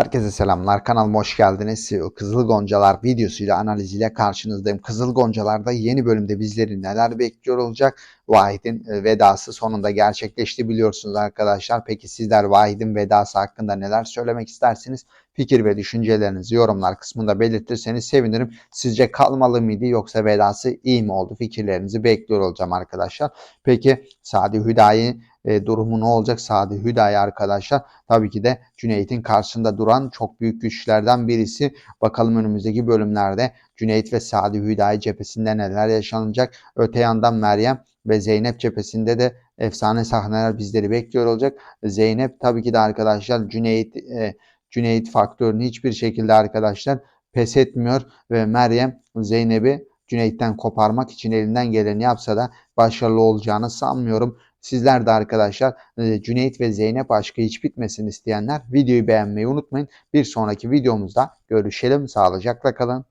Herkese selamlar. Kanalıma hoş geldiniz. Kızıl Goncalar videosuyla analiziyle karşınızdayım. Kızıl Goncalar'da yeni bölümde bizleri neler bekliyor olacak? Vahit'in e, vedası sonunda gerçekleşti biliyorsunuz arkadaşlar. Peki sizler Vahit'in vedası hakkında neler söylemek istersiniz? Fikir ve düşüncelerinizi yorumlar kısmında belirtirseniz sevinirim. Sizce kalmalı mıydı yoksa vedası iyi mi oldu? Fikirlerinizi bekliyor olacağım arkadaşlar. Peki Sadi Hüdayi e, durumu ne olacak? Sadi Hüdayi arkadaşlar tabii ki de Cüneyt'in karşısında duran çok büyük güçlerden birisi. Bakalım önümüzdeki bölümlerde Cüneyt ve Sadi Hüdayi cephesinde neler yaşanacak? Öte yandan Meryem ve Zeynep cephesinde de efsane sahneler bizleri bekliyor olacak. Zeynep tabii ki de arkadaşlar Cüneyt e, Cüneyt faktörünü hiçbir şekilde arkadaşlar pes etmiyor ve Meryem Zeynep'i Cüneyt'ten koparmak için elinden geleni yapsa da başarılı olacağını sanmıyorum. Sizler de arkadaşlar e, Cüneyt ve Zeynep aşkı hiç bitmesin isteyenler videoyu beğenmeyi unutmayın. Bir sonraki videomuzda görüşelim. Sağlıcakla kalın.